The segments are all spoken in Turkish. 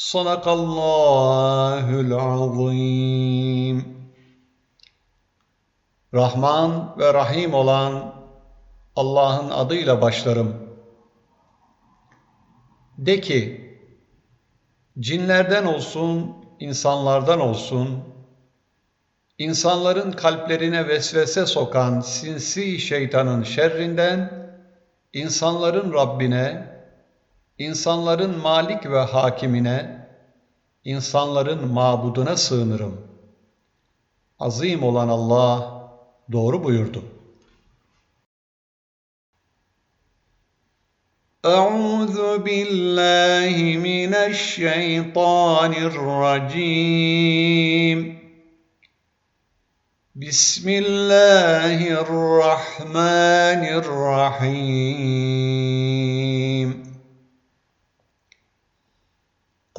Sadakallahul azim. Rahman ve Rahim olan Allah'ın adıyla başlarım. De ki, cinlerden olsun, insanlardan olsun, insanların kalplerine vesvese sokan sinsi şeytanın şerrinden, insanların Rabbine, insanların malik ve hakimine, insanların mabuduna sığınırım. Azim olan Allah doğru buyurdu. أعوذ بالله من الشيطان الرجيم بسم الله الرحمن الرحيم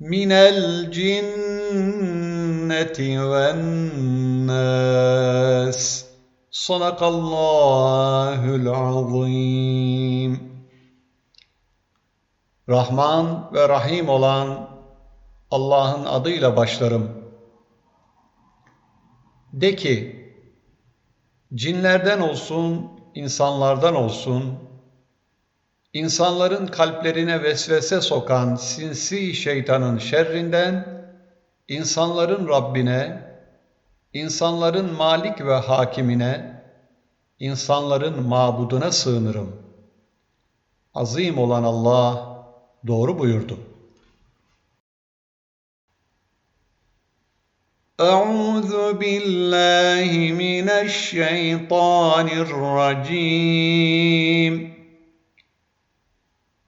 من الجنة والناس صدق الله العظيم Rahman ve Rahim olan Allah'ın adıyla başlarım. De ki, cinlerden olsun, insanlardan olsun, insanların kalplerine vesvese sokan sinsi şeytanın şerrinden, insanların Rabbine, insanların Malik ve Hakimine, insanların mabuduna sığınırım. Azim olan Allah, doğru buyurdu. أعوذ بالله من الشيطان الرجيم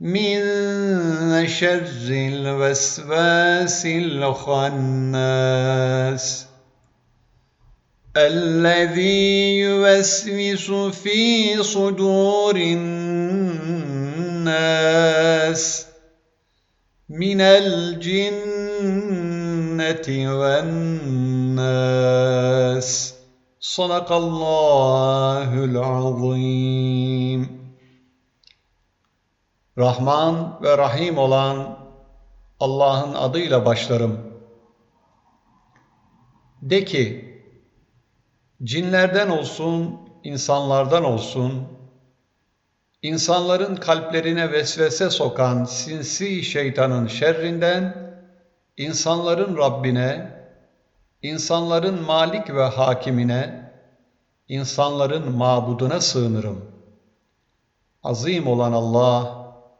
من شر الوسواس الخناس. الذي يوسوس في صدور الناس من الجنة والناس. صدق الله العظيم. Rahman ve Rahim olan Allah'ın adıyla başlarım. De ki, cinlerden olsun, insanlardan olsun, insanların kalplerine vesvese sokan sinsi şeytanın şerrinden, insanların Rabbine, insanların Malik ve Hakimine, insanların mabuduna sığınırım. Azim olan Allah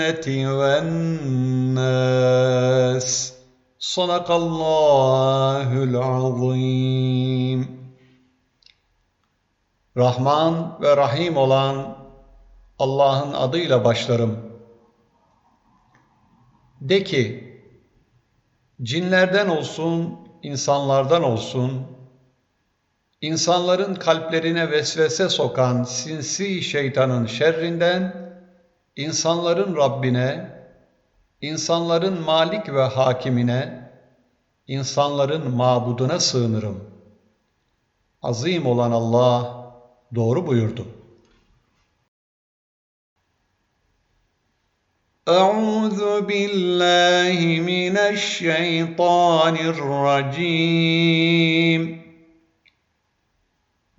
الجنة والناس صدق الله العظيم Rahman ve Rahim olan Allah'ın adıyla başlarım. De ki, cinlerden olsun, insanlardan olsun, insanların kalplerine vesvese sokan sinsi şeytanın şerrinden, insanların Rabbine, insanların Malik ve Hakimine, insanların mabuduna sığınırım. Azim olan Allah doğru buyurdu. أعوذ بالله من الشيطان الرجيم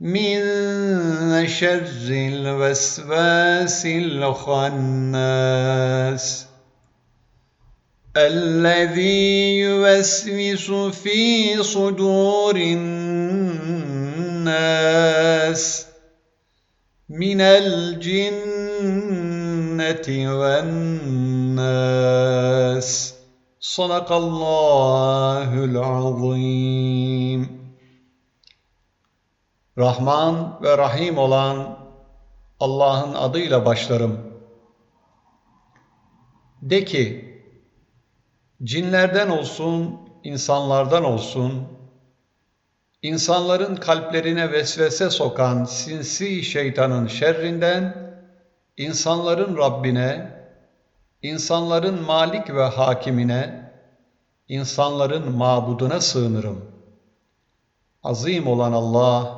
من شر الوسواس الخناس الذي يوسوس في صدور الناس من الجنة والناس Sadakallahül azim. Rahman ve Rahim olan Allah'ın adıyla başlarım. De ki, cinlerden olsun, insanlardan olsun, insanların kalplerine vesvese sokan sinsi şeytanın şerrinden, insanların Rabbine, İnsanların malik ve hakimine, insanların mabuduna sığınırım. Azim olan Allah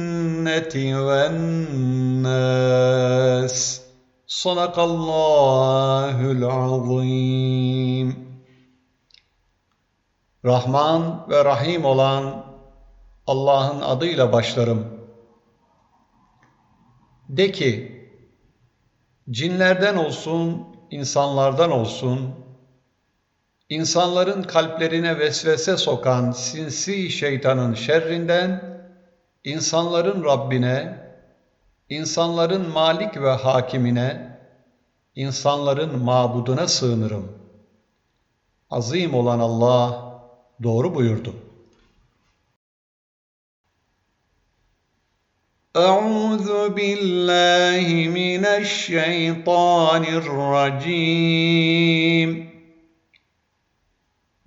cinneti ven nas. Sadakallahul azim. Rahman ve Rahim olan Allah'ın adıyla başlarım. De ki, cinlerden olsun, insanlardan olsun, insanların kalplerine vesvese sokan sinsi şeytanın şerrinden insanların Rabbine, insanların Malik ve Hakimine, insanların mabuduna sığınırım. Azim olan Allah doğru buyurdu. أعوذ بالله من الشيطان الرجيم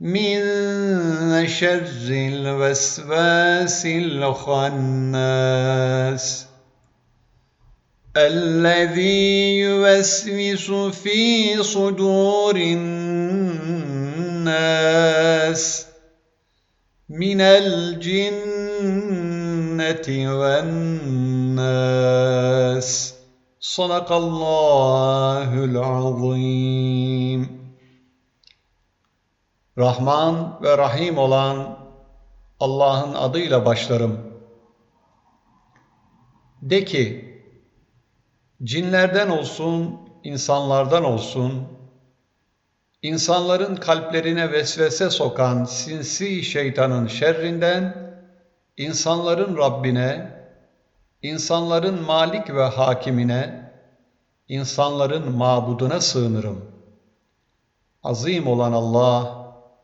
من شر الوسواس الخناس الذي يوسوس في صدور الناس من الجنة والناس. صدق الله العظيم. Rahman ve Rahim olan Allah'ın adıyla başlarım. De ki, cinlerden olsun, insanlardan olsun, insanların kalplerine vesvese sokan sinsi şeytanın şerrinden, insanların Rabbine, insanların Malik ve Hakimine, insanların mabuduna sığınırım. Azim olan Allah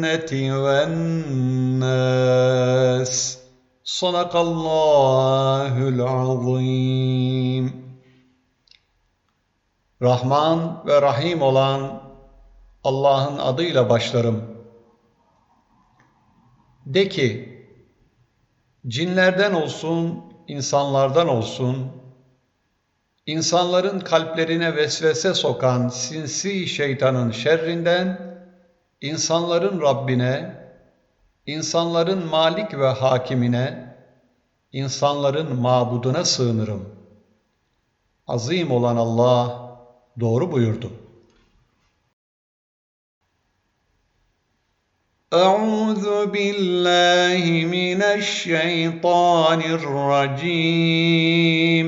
cinneti ven nas. Sadakallahul azim. Rahman ve Rahim olan Allah'ın adıyla başlarım. De ki, cinlerden olsun, insanlardan olsun, insanların kalplerine vesvese sokan sinsi şeytanın şerrinden, insanların Rabbine, insanların Malik ve Hakimine, insanların mabuduna sığınırım. Azim olan Allah, doğru buyurdu. أعوذ بالله من الشيطان الرجيم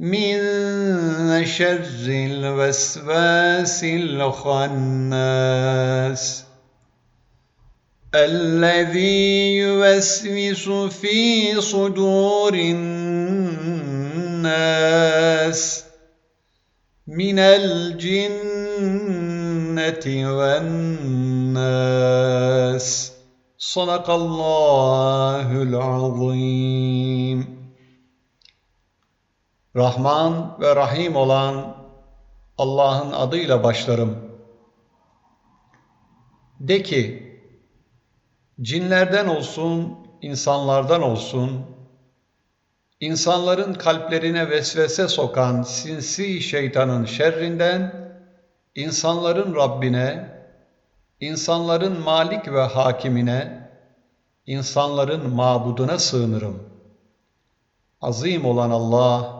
من شر الوسواس الخناس. الذي يوسوس في صدور الناس من الجنة والناس. صدق الله العظيم. Rahman ve Rahim olan Allah'ın adıyla başlarım. De ki, cinlerden olsun, insanlardan olsun, insanların kalplerine vesvese sokan sinsi şeytanın şerrinden, insanların Rabbine, insanların Malik ve Hakimine, insanların mabuduna sığınırım. Azim olan Allah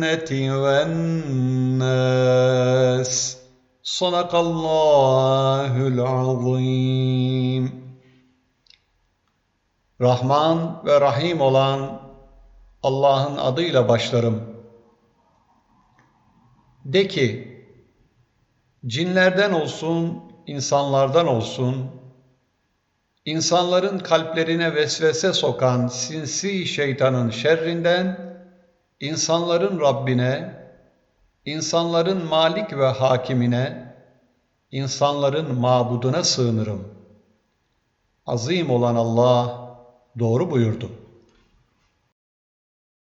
الجنة والناس صدق الله العظيم Rahman ve Rahim olan Allah'ın adıyla başlarım. De ki, cinlerden olsun, insanlardan olsun, insanların kalplerine vesvese sokan sinsi şeytanın şerrinden, insanların Rabbine, insanların malik ve hakimine, insanların mabuduna sığınırım. Azim olan Allah doğru buyurdu.